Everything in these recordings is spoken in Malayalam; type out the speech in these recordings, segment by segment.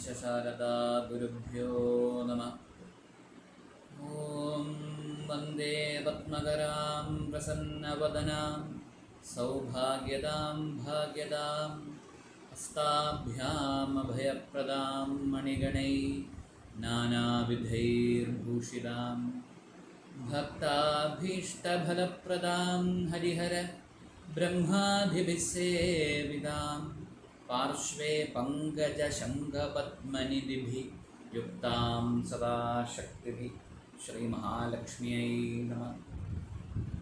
गणेशशारदा गुरुभ्यो नमः ॐ वन्दे पद्मकरां प्रसन्नवदनां सौभाग्यदां भाग्यदाम् हस्ताभ्यामभयप्रदां मणिगणै नानाविधैर्भूषितां भक्ताभीष्टफलप्रदां हरिहर ब्रह्मादिभिस्सेवितां पार्श्वे पङ्कजशङ्खपद्मनिधिभिः युक्तां सदा शक्तिभिः ശ്രീമഹാലക്ഷ്മിയൈ നമ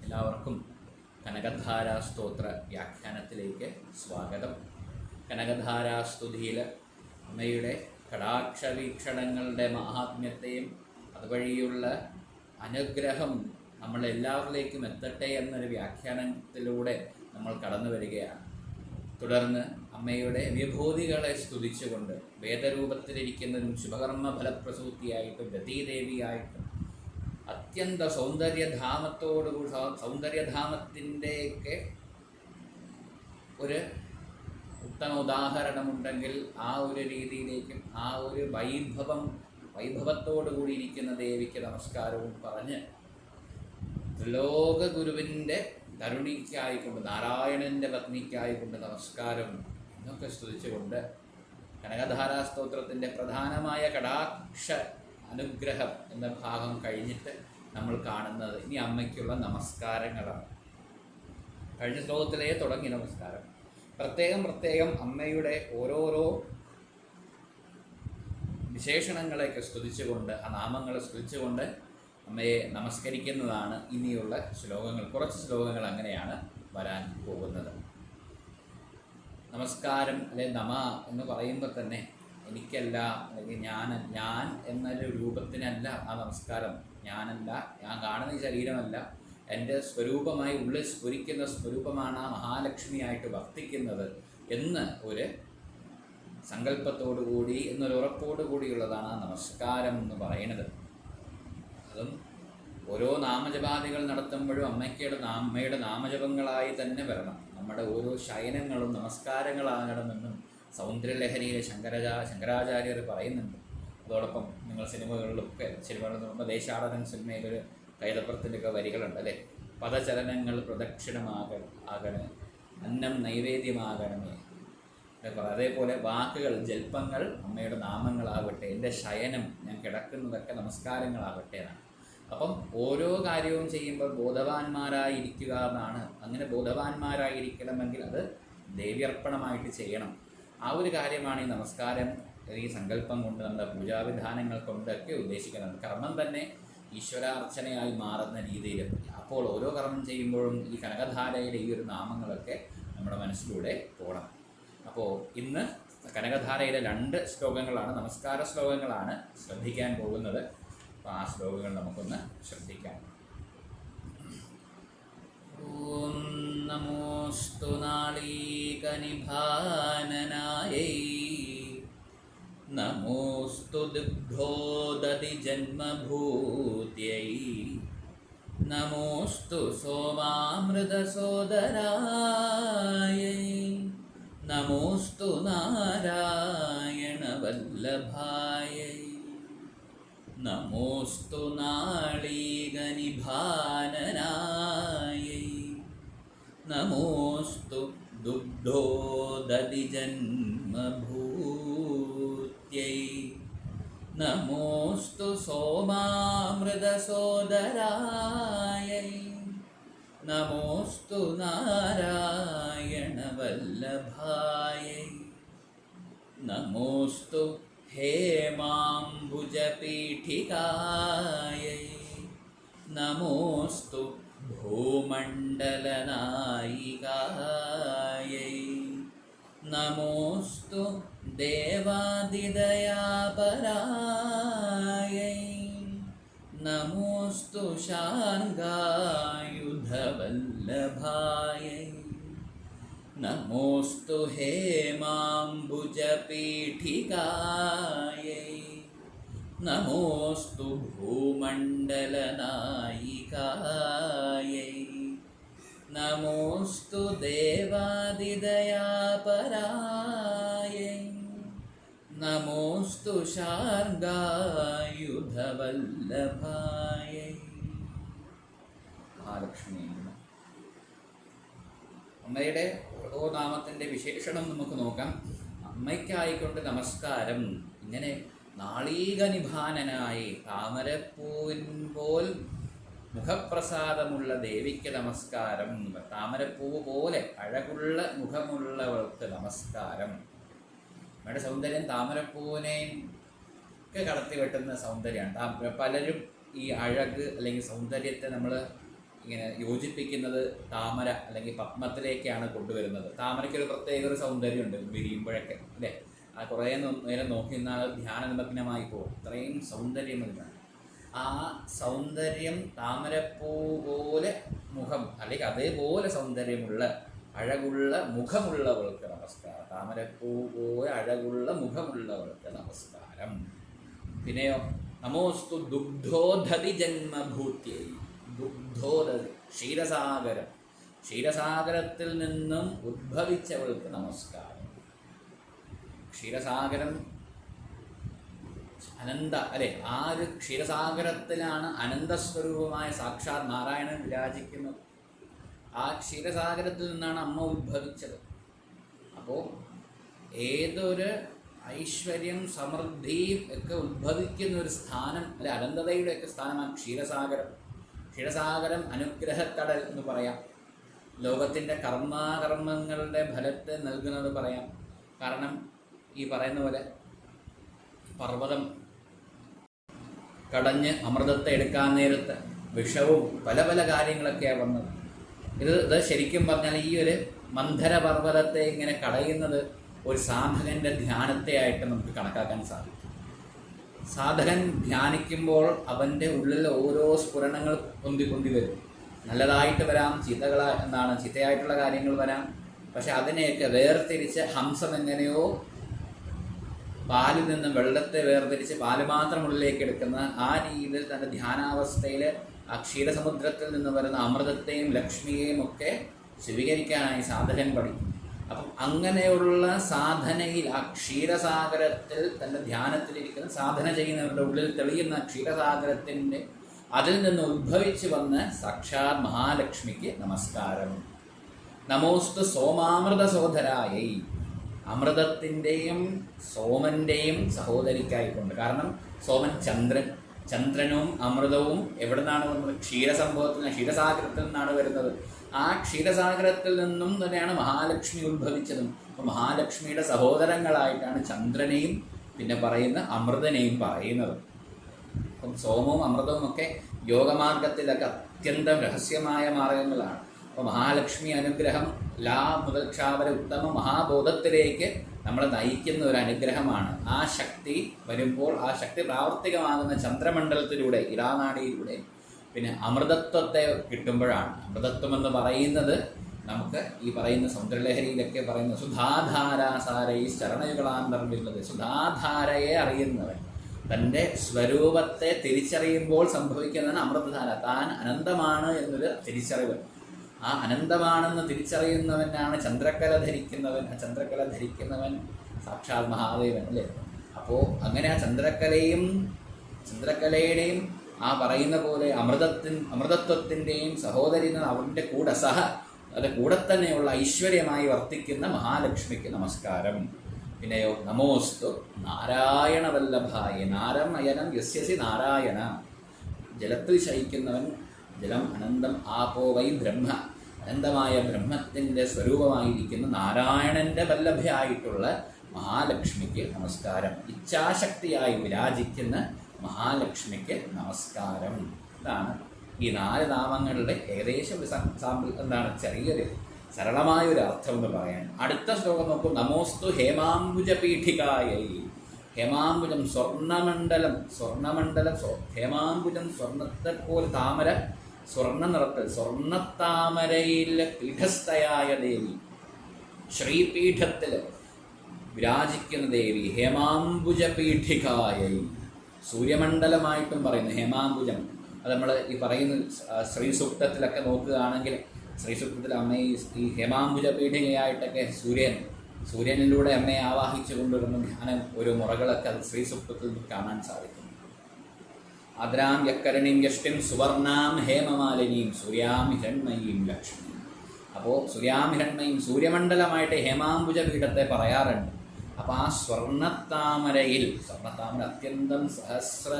എല്ലാവർക്കും കനകധാരാ സ്തോത്ര വ്യാഖ്യാനത്തിലേക്ക് സ്വാഗതം കനകധാരാ സ്തുതിയിൽ അമ്മയുടെ കടാക്ഷ വീക്ഷണങ്ങളുടെ മഹാത്മ്യത്തെയും അതുവഴിയുള്ള അനുഗ്രഹം നമ്മളെല്ലാവരിലേക്കും എത്തട്ടെ എന്നൊരു വ്യാഖ്യാനത്തിലൂടെ നമ്മൾ കടന്നു വരികയാണ് തുടർന്ന് അമ്മയുടെ വിഭൂതികളെ സ്തുതിച്ചുകൊണ്ട് വേദരൂപത്തിലിരിക്കുന്നതും ശുഭകർമ്മ ഫലപ്രസൂതിയായിട്ടും ഗതീദേവിയായിട്ടും അത്യന്ത സൗന്ദര്യധാമത്തോടുകൂടി സൗന്ദര്യധാമത്തിന്റെയൊക്കെ ഒരു ഉത്തമ ഉദാഹരണമുണ്ടെങ്കിൽ ആ ഒരു രീതിയിലേക്കും ആ ഒരു വൈഭവം വൈഭവത്തോടു കൂടിയിരിക്കുന്ന ദേവിക്ക് നമസ്കാരവും പറഞ്ഞ് ത്രിലോക ഗുരുവിന്റെ തരുണിക്കായിക്കൊണ്ട് നാരായണന്റെ പത്നിക്കായിക്കൊണ്ട് നമസ്കാരം എന്നൊക്കെ സ്തുതിച്ചുകൊണ്ട് കനകധാരാ സ്തോത്രത്തിന്റെ പ്രധാനമായ കടാക്ഷ അനുഗ്രഹം എന്ന ഭാഗം കഴിഞ്ഞിട്ട് നമ്മൾ കാണുന്നത് ഇനി അമ്മയ്ക്കുള്ള നമസ്കാരങ്ങളാണ്. കഴിഞ്ഞ ശ്ലോകത്തിലേ തുടങ്ങി നമസ്കാരം. പ്രത്യേകം പ്രത്യേകം അമ്മയുടെ ഓരോരോ വിശേഷണങ്ങളെയൊക്കെ സ്തുതിച്ചുകൊണ്ട് ആ നാമങ്ങളെ സ്തുതിച്ചുകൊണ്ട് അമ്മയെ നമസ്കരിക്കുന്നതാണ് ഇനിയുള്ള ശ്ലോകങ്ങൾ. കുറച്ച് ശ്ലോകങ്ങൾ അങ്ങനെയാണ് വരാൻ പോകുന്നത്. നമസ്കാരം അല്ലെ നമ എന്ന് പറയുമ്പോൾ തന്നെ എനിക്കല്ല അല്ലെങ്കിൽ ഞാൻ ഞാൻ എന്നൊരു രൂപത്തിനല്ല ആ നമസ്കാരം. ഞാനല്ല ഞാൻ കാണുന്ന ഈ ശരീരമല്ല. എന്റെ സ്വരൂപമായി ഉള്ളിൽ സ്ഫുരിക്കുന്ന സ്വരൂപമാണ് ആ മഹാലക്ഷ്മിയായിട്ട് വർത്തിക്കുന്നത് എന്ന് ഒരു സങ്കല്പത്തോടുകൂടി എന്നൊരു ഉറപ്പോടു കൂടിയുള്ളതാണ് ആ നമസ്കാരം എന്ന് പറയുന്നത്. അതും ഓരോ നാമജപാദികൾ നടത്തുമ്പോഴും അമ്മയ്ക്കയുടെ അമ്മയുടെ നാമജപങ്ങളായി തന്നെ വരണം. നമ്മുടെ ഓരോ ശയനങ്ങളും നമസ്കാരങ്ങളാകണമെന്നും സൗന്ദര്യലഹരിയിലെ ശങ്കരാചാ ശങ്കരാചാര്യർ പറയുന്നുണ്ട്. അതോടൊപ്പം നിങ്ങൾ സിനിമകളിലൊക്കെ സിനിമകളിൽ നോക്കുമ്പോൾ സിനിമയിലൊരു കൈതപ്പുറത്തിന്റെയൊക്കെ വരികളുണ്ട് അല്ലേ? പദചലനങ്ങൾ പ്രദക്ഷിണമാക ആകണേ അന്നം നൈവേദ്യമാകണമേ. അതേപോലെ വാക്കുകൾ ജൽപ്പങ്ങൾ അമ്മയുടെ നാമങ്ങളാകട്ടെ എന്റെ ശയനം ഞാൻ കിടക്കുന്നതൊക്കെ നമസ്കാരങ്ങളാകട്ടെ എന്നാണ്. അപ്പം ഓരോ കാര്യവും ചെയ്യുമ്പോൾ ബോധവാന്മാരായിരിക്കുക എന്നാണ്. അങ്ങനെ ബോധവാന്മാരായിരിക്കണമെങ്കിൽ അത് ദേവ്യർപ്പണമായിട്ട് ചെയ്യണം. ആ ഒരു കാര്യമാണ് ഈ നമസ്കാരം ഈ സങ്കല്പം കൊണ്ട് നമ്മുടെ പൂജാവിധാനങ്ങൾ കൊണ്ടൊക്കെ ഉദ്ദേശിക്കുന്നത്. കർമ്മം തന്നെ ഈശ്വരാർച്ചനയായി മാറുന്ന രീതിയിൽ. അപ്പോൾ ഓരോ കർമ്മം ചെയ്യുമ്പോഴും ഈ കനകധാരയുടെ ഈ ഒരു നാമങ്ങളൊക്കെ നമ്മുടെ മനസ്സിലൂടെ പോകണം. അപ്പോൾ ഇന്ന് കനകധാരയിലെ രണ്ട് ശ്ലോകങ്ങളാണ് നമസ്കാര ശ്ലോകങ്ങളാണ് ശ്രദ്ധിക്കാൻ പോകുന്നത്. അപ്പോൾ ആ ശ്ലോകങ്ങൾ നമുക്കൊന്ന് ശ്രദ്ധിക്കാം. ഓം നമോസ്തു നാളീകനിഭാനനായൈ. നമോസ്തു ദുഗ്ധോദതി ജന്മഭൂത്യൈ. നമോസ്തു സോമാമൃതസോദരായ. നമോസ്തു നാരായണവല്ലഭായൈ. നമോസ്തു നാളീകനിഭാനനായി നമോസ്തു ദുഗ്ധോദതിജന്മഭൂത്യൈ. നമോസ്തു സോമാമൃതസോദരായ. നമോസ്തു നാരായണവല്ലഭായൈ. നമോസ്തു हेमाम्बुजपीठिकायै नमोऽस्तु भूमण्डलनायिकायै नमोऽस्तु देवादिदयापरायै नमोऽस्तु शार्ङ्गायुधवल्लभायै नमोऽस्तु हेमाम्बुजपीठिकायै नमोऽस्तु भूमण्डलनायिकायै। नमोऽस्तु देवादिदयापरायै। नमोऽस्तु शार्गायुधवल्लभायै। महालक्ष्मी അമ്മയുടെ ഓരോ നാമത്തിന്റെ വിശേഷണം നമുക്ക് നോക്കാം. അമ്മയ്ക്കായിക്കൊണ്ട് നമസ്കാരം. ഇങ്ങനെ നാളീക നിഭാനനായി താമരപ്പൂവിൻ പോൽ മുഖപ്രസാദമുള്ള ദേവിക്ക് നമസ്കാരം. താമരപ്പൂവ് പോലെ അഴകുള്ള മുഖമുള്ളവൾക്ക് നമസ്കാരം. നമ്മുടെ സൗന്ദര്യം താമരപ്പൂവിനെയും ഒക്കെ കടത്തി വെട്ടുന്ന സൗന്ദര്യമാണ് പലരും ഈ അഴക് അല്ലെങ്കിൽ സൗന്ദര്യത്തെ നമ്മൾ ഇങ്ങനെ യോജിപ്പിക്കുന്നത് താമര അല്ലെങ്കിൽ പത്മത്തിലേക്കാണ് കൊണ്ടുവരുന്നത്. താമരയ്ക്ക് ഒരു പ്രത്യേക ഒരു സൗന്ദര്യമുണ്ട് വിരിയുമ്പോഴൊക്കെ അല്ലേ? ആ കുറേ നേരം നോക്കി നിന്നാൽ ധ്യാന നിമഗ്നമായി പോകും. അത്രയും സൗന്ദര്യം അതിനാണ് ആ സൗന്ദര്യം താമരപ്പൂ പോലെ മുഖം അല്ലെങ്കിൽ അതേപോലെ സൗന്ദര്യമുള്ള അഴകുള്ള മുഖമുള്ളവൾക്ക് നമസ്കാരം. താമരപ്പൂ പോലെ അഴകുള്ള മുഖമുള്ളവൾക്ക് നമസ്കാരം. പിന്നെയോ നമോസ്തു ദുഗ്ധോധതി ജന്മഭൂത്യൈ. ദുഗ്ധോദതി ക്ഷീരസാഗരം. ക്ഷീരസാഗരത്തിൽ നിന്നും ഉദ്ഭവിച്ചവൾക്ക് നമസ്കാരം. ക്ഷീരസാഗരം അനന്ത അല്ലെ ആ ഒരു ക്ഷീരസാഗരത്തിലാണ് അനന്തസ്വരൂപമായ സാക്ഷാത് നാരായണൻ വിരാജിക്കുന്നത്? ആ ക്ഷീരസാഗരത്തിൽ നിന്നാണ് അമ്മ ഉദ്ഭവിച്ചത്. അപ്പോൾ ഏതൊരു ഐശ്വര്യം സമൃദ്ധിയും ഒക്കെ ഉദ്ഭവിക്കുന്ന ഒരു സ്ഥാനം അല്ലെ അനന്തതയുടെ ഒക്കെ സ്ഥാനമാണ് ക്ഷീരസാഗരം. ക്ഷീരസാഗരം അനുഗ്രഹക്കടൽ എന്ന് പറയാം. ലോകത്തിന്റെ കർമാകർമ്മങ്ങളുടെ ഫലത്തെ നൽകുന്നത് പറയാം. കാരണം ഈ പറയുന്ന പോലെ പർവതം കടഞ്ഞ് അമൃതത്തെ എടുക്കാൻ നേരത്ത് വിഷവും പല പല കാര്യങ്ങളൊക്കെയാണ് വന്നത്. ഇത് ഇത് ശരിക്കും പറഞ്ഞാൽ ഈ ഒരു മന്ധര പർവതത്തെ ഇങ്ങനെ കടയുന്നത് ഒരു സാധകന്റെ ധ്യാനത്തെ ആയിട്ട് നമുക്ക് കണക്കാക്കാൻ സാധിക്കും. സാധകൻ ധ്യാനിക്കുമ്പോൾ അവന്റെ ഉള്ളിൽ ഓരോ സ്ഫുരണങ്ങൾ പൊന്തി പൊന്തി വരും. നല്ലതായിട്ട് വരാം ചീത്തകള എന്താണ് ചീത്തയായിട്ടുള്ള കാര്യങ്ങൾ വരാം. പക്ഷെ അതിനെയൊക്കെ വേർതിരിച്ച് ഹംസം എങ്ങനെയോ പാലിൽ നിന്നും വെള്ളത്തെ വേർതിരിച്ച് പാൽ മാത്രം ഉള്ളിലേക്ക് എടുക്കുന്ന ആ രീതിയിൽ തന്റെ ധ്യാനാവസ്ഥയിൽ ആ ക്ഷീരസമുദ്രത്തിൽ നിന്ന് വരുന്ന അമൃതത്തെയും ലക്ഷ്മിയെയും ഒക്കെ സ്വീകരിക്കാനായി സാധകൻ പഠിക്കും അപ്പം അങ്ങനെയുള്ള സാധനയിൽ ആ ക്ഷീരസാഗരത്തിൽ തന്റെ ധ്യാനത്തിലിരിക്കുന്ന സാധന ചെയ്യുന്നവരുടെ ഉള്ളിൽ തെളിയുന്ന ക്ഷീരസാഗരത്തിന്റെ അതിൽ നിന്ന് ഉദ്ഭവിച്ചു വന്ന സാക്ഷാത് മഹാലക്ഷ്മിക്ക് നമസ്കാരം. നമോസ്തു സോമാമൃത സോദരായൈ അമൃതത്തിന്റെയും സോമന്റെയും സഹോദരിക്കായിക്കൊണ്ട്. കാരണം സോമൻ ചന്ദ്രൻ. ചന്ദ്രനും അമൃതവും എവിടെ നിന്നാണ് വന്നത്? ക്ഷീരസംഭവത്തിൽ ക്ഷീരസാഗരത്തിൽ നിന്നാണ് വരുന്നത്. ആ ക്ഷീരസാഗരത്തിൽ നിന്നും തന്നെയാണ് മഹാലക്ഷ്മി ഉത്ഭവിച്ചതും. അപ്പോൾ മഹാലക്ഷ്മിയുടെ സഹോദരങ്ങളായിട്ടാണ് ചന്ദ്രനെയും പിന്നെ പറയുന്ന അമൃതനെയും പറയുന്നത്. അപ്പം സോമവും അമൃതവും ഒക്കെ യോഗമാർഗത്തിലൊക്കെ അത്യന്തം രഹസ്യമായ മാർഗങ്ങളാണ്. അപ്പോൾ മഹാലക്ഷ്മി അനുഗ്രഹം ലാ മുതക്ഷാവര ഉത്തമ മഹാബോധത്തിലേക്ക് നമ്മളെ നയിക്കുന്ന ഒരു അനുഗ്രഹമാണ്. ആ ശക്തി വരുമ്പോൾ ആ ശക്തി പ്രാവർത്തികമാകുന്ന ചന്ദ്രമണ്ഡലത്തിലൂടെ ഇരാനാടിയിലൂടെ പിന്നെ അമൃതത്വത്തെ കിട്ടുമ്പോഴാണ്. അമൃതത്വം എന്ന് പറയുന്നത് നമുക്ക് ഈ പറയുന്ന സമുദ്രലഹരിയിലൊക്കെ പറയുന്ന സുധാധാരാസാരൈ ചരണയുകളാന്തർവില്ലത് സുധാധാരയെ അറിയുന്നവൻ തന്റെ സ്വരൂപത്തെ തിരിച്ചറിയുമ്പോൾ സംഭവിക്കുന്നതാണ് അമൃതധാര. താൻ അനന്തമാണ് എന്നൊരു തിരിച്ചറിവ്. ആ അനന്തമാണെന്ന് തിരിച്ചറിയുന്നവനാണ് ചന്ദ്രക്കല ധരിക്കുന്നവൻ ആ ചന്ദ്രക്കല ധരിക്കുന്നവൻ സാക്ഷാത് മഹാദേവൻ അല്ലേ? അപ്പോൾ അങ്ങനെ ആ ചന്ദ്രക്കലയും ചന്ദ്രക്കലയുടെയും ആ പറയുന്ന പോലെ അമൃതത്തിൻ അമൃതത്വത്തിന്റെയും സഹോദരി അവന്റെ കൂടെ സഹ അത് കൂടെ തന്നെയുള്ള ഐശ്വര്യമായി വർത്തിക്കുന്ന മഹാലക്ഷ്മിക്ക് നമസ്കാരം. പിന്നെയോ നമോസ്തു നാരായണവല്ലഭായ നാരം അയനം യസ്യസി നാരായണ. ജലത്തിൽ ശയിക്കുന്നവൻ ജലം അനന്തം ആപോ വൈ ബ്രഹ്മ. അനന്തമായ ബ്രഹ്മത്തിന്റെ സ്വരൂപമായിരിക്കുന്ന നാരായണന്റെ വല്ലഭയായിട്ടുള്ള മഹാലക്ഷ്മിക്ക് നമസ്കാരം. ഇച്ഛാശക്തിയായി വിരാജിക്കുന്ന മഹാലക്ഷ്മിക്ക് നമസ്കാരം. ഇതാണ് ഈ നാല് നാമങ്ങളുടെ ഏകദേശം സാമ്പിൾ എന്താണ്? ചെറിയൊരു സരളമായ ഒരു അർത്ഥം എന്ന് പറയാൻ. അടുത്ത ശ്ലോകം നോക്കും. നമോസ്തു ഹേമാംബുജ പീഠികായി ഹേമാംബുജം സ്വർണമണ്ഡലം സ്വർണമണ്ഡലം സ്വ- ഹേമാംബുജം സ്വർണത്തെ പോലെ താമര സ്വർണ നിറത്തിൽ സ്വർണത്താമരയിൽ പീഠസ്ഥയായ ദേവി ശ്രീപീഠത്തിൽ വിരാജിക്കുന്ന ദേവി ഹേമാംബുജ പീഠികായൈ സൂര്യമണ്ഡലമായിട്ടും പറയുന്നു ഹേമാംബുജം. അത് നമ്മൾ ഈ പറയുന്ന ശ്രീ ശ്രീസൂക്തത്തിലൊക്കെ നോക്കുകയാണെങ്കിൽ ശ്രീസൂക്തത്തിൽ അമ്മ ഈ ഹേമാംബുജ പീഠികയായിട്ടൊക്കെ സൂര്യൻ സൂര്യനിലൂടെ അമ്മയെ ആവാഹിച്ചു കൊണ്ടുവരുന്ന ധ്യാനം ഒരു മുറകളൊക്കെ അത് ശ്രീ സുപ്തത്തിൽ കാണാൻ സാധിക്കും. ആദ്രാം യക്കരണിം യഷ്ടിം സുവർണാം ഹേമമാലിനിയും സൂര്യാം ഹിരൺമയും ലക്ഷ്മി. അപ്പോൾ സൂര്യാം ഹിരൺമയും സൂര്യമണ്ഡലമായിട്ട് ഹേമാംബുജ പീഠത്തെ പറയാറുണ്ട്. അപ്പോൾ ആ സ്വർണത്താമരയിൽ സ്വർണത്താമര അത്യന്തം സഹസ്ര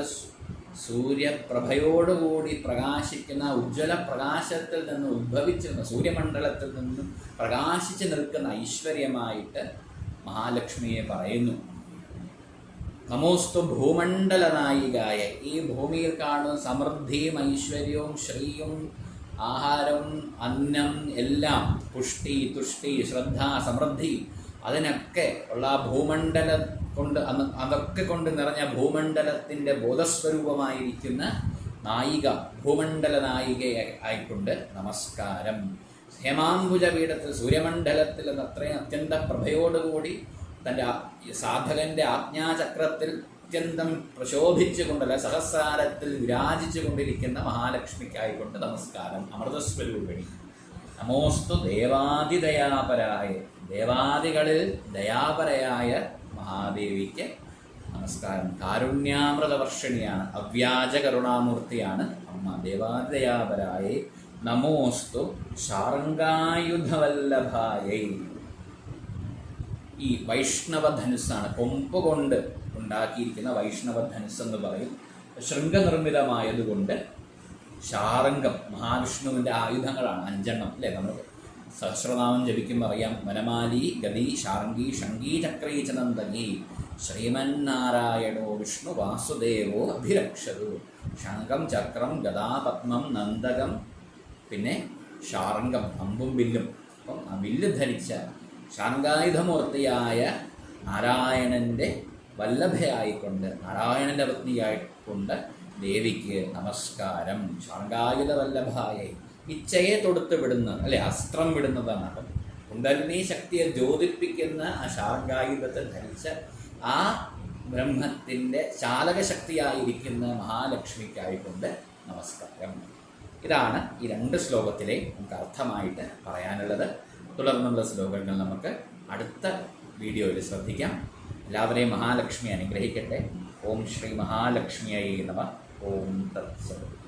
സൂര്യപ്രഭയോടുകൂടി പ്രകാശിക്കുന്ന ഉജ്ജ്വല പ്രകാശത്തിൽ നിന്ന് ഉദ്ഭവിച്ചിരുന്ന സൂര്യമണ്ഡലത്തിൽ നിന്നും പ്രകാശിച്ച് നിൽക്കുന്ന ഐശ്വര്യമായിട്ട് മഹാലക്ഷ്മിയെ പറയുന്നു. നമോസ്തു ഭൂമണ്ഡല നായികായ ഈ ഭൂമിയിൽ കാണുന്ന സമൃദ്ധിയും ഐശ്വര്യവും ശ്രീയും ആഹാരം അന്നം എല്ലാം പുഷ്ടി തുഷ്ടി ശ്രദ്ധ സമൃദ്ധി അതിനൊക്കെ ഉള്ള ഭൂമണ്ഡല കൊണ്ട് അതൊക്കെ കൊണ്ട് നിറഞ്ഞ ഭൂമണ്ഡലത്തിന്റെ ബോധസ്വരൂപമായിരിക്കുന്ന നായിക ഭൂമണ്ഡല നായിക ആയിക്കൊണ്ട് നമസ്കാരം. ഹേമാംബുജ പീഠത്തിൽ സൂര്യമണ്ഡലത്തിൽ അത്രയും അത്യന്ത പ്രഭയോടുകൂടി തന്റെ സാധകന്റെ ആജ്ഞാചക്രത്തിൽ അത്യന്തം പ്രശോഭിച്ചുകൊണ്ടല്ല സഹസ്രാരത്തിൽ വിരാജിച്ചു കൊണ്ടിരിക്കുന്ന മഹാലക്ഷ്മിക്കായിക്കൊണ്ട് നമസ്കാരം. അമൃതസ്വരൂപിണി. നമോസ്തു ദേവാതിദയാപരായ ദേവാദികളിൽ ദയാപരയായ മഹാദേവിക്ക് നമസ്കാരം. കാരുണ്യാമൃതവർഷിണിയാണ് അവ്യാജ കരുണാമൂർത്തിയാണ് അമ്മ. ദേവാദിദയാപരായ നമോസ്തു ശാർങ്കായുധവല്ലഭായൈ. ഈ വൈഷ്ണവ ധനുസ്സാണ് കൊമ്പ് കൊണ്ട് ഉണ്ടാക്കിയിരിക്കുന്ന വൈഷ്ണവ ധനുസ് എന്ന് പറയും. ശൃംഗനിർമ്മിതമായതുകൊണ്ട് ശാരംഗം മഹാവിഷ്ണുവിന്റെ ആയുധങ്ങളാണ് അഞ്ചെണ്ണം അല്ലേ നമ്മൾ സഹസ്രനാമം ജപിക്കുമ്പോൾ അറിയാം വനമാലി ഗതി ശാർഗി ശങ്കി ചക്രീ ച നന്ദനി ശ്രീമന്നാരായണോ വിഷ്ണു വാസുദേവോ അഭിരക്ഷതു. ശംഖം ചക്രം ഗതാപത്മം നന്ദകം പിന്നെ ശാർഗം അമ്പും വില്ലും. അപ്പം ആ വില്ല് ധരിച്ച ശാങ്കായുധമൂർത്തിയായ നാരായണന്റെ വല്ലഭയായിക്കൊണ്ട് നാരായണന്റെ പത്നിയായിക്കൊണ്ട് ദേവിക്ക് നമസ്കാരം. ശാങ്കായുധ വല്ലഭായെ ഇച്ഛയെ തൊടുത്ത് വിടുന്ന അല്ലെ അസ്ത്രം വിടുന്നതാണ് അപ്പം കുണ്ടലിനി ശക്തിയെ ജ്യോതിപ്പിക്കുന്ന ആ ശാങ്കായുധത്തെ ധരിച്ച ആ ബ്രഹ്മത്തിന്റെ ചാലകശക്തിയായിരിക്കുന്ന മഹാലക്ഷ്മിക്കായിക്കൊണ്ട് നമസ്കാരം. ഇതാണ് ഈ രണ്ട് ശ്ലോകത്തിലെ നമുക്ക് അർത്ഥമായിട്ട് പറയാനുള്ളത്. തുടർന്നുള്ള ശ്ലോകങ്ങൾ നമുക്ക് അടുത്ത വീഡിയോയിൽ ശ്രദ്ധിക്കാം. എല്ലാവരെയും മഹാലക്ഷ്മി അനുഗ്രഹിക്കട്ടെ. ഓം ശ്രീ മഹാലക്ഷ്മിയായി നമ. ഓം തത്സവം